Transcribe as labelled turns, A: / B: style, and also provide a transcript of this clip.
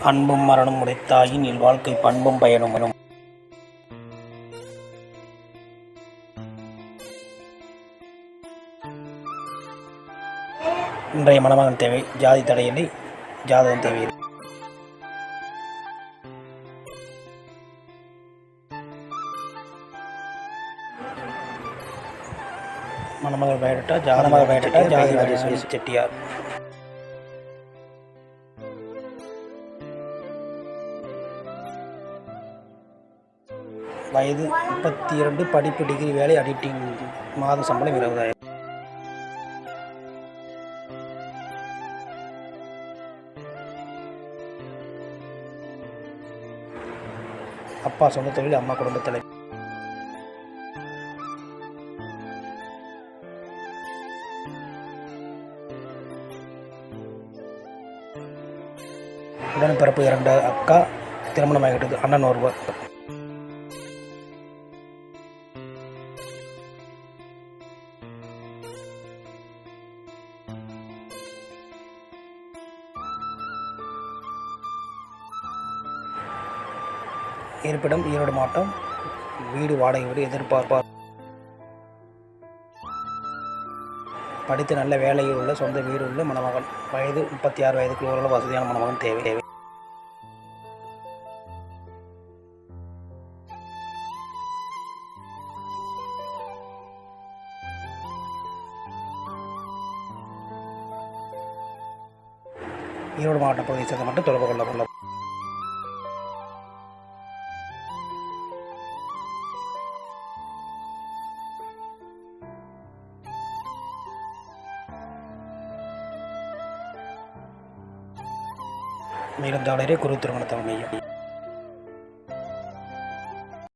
A: அன்பும் மரணம் உடைத்தாயின் இல்வாழ்க்கை பண்பும் பயனும் எனும் இன்றைய மணமகன் தேவை ஜாதி தடையில்லை ஜாதகம் தேவையில்லை மணமகள் பயிரிட்டா ஜாதமகள் பயிரிட்டா ஜாதி ராஜேஸ்வரி செட்டியார் வயது முப்பத்தி இரண்டு படிப்பு டிகிரி வேலை அடிட்டிங் மாத சம்பளம் இருபதாயிரம். அப்பா சொந்த தொழில் அம்மா குடும்பத் தலைவி உடன்பிறப்பு இரண்டு அக்கா திருமணமாகிவிட்டது. அண்ணன் ஒருவர். இருப்பிடம் ஈரோடு மாவட்டம் வீடு வாடகை வீடு எதிர்பார்ப்பார். படித்து நல்ல வேலையில் உள்ள சொந்த வீடு உள்ள மணமகன். வயது முப்பத்தி ஆறு வயதுக்குள்ள ஓரளவு வசதியான மணமகன் தேவை. தேவை. ஈரோடு மாவட்ட பகுதியை சேர்ந்த மட்டும் தொடர்பு கொள்ள கொள்ள மேலும் தவளரே குரு திருமண தலைமையும்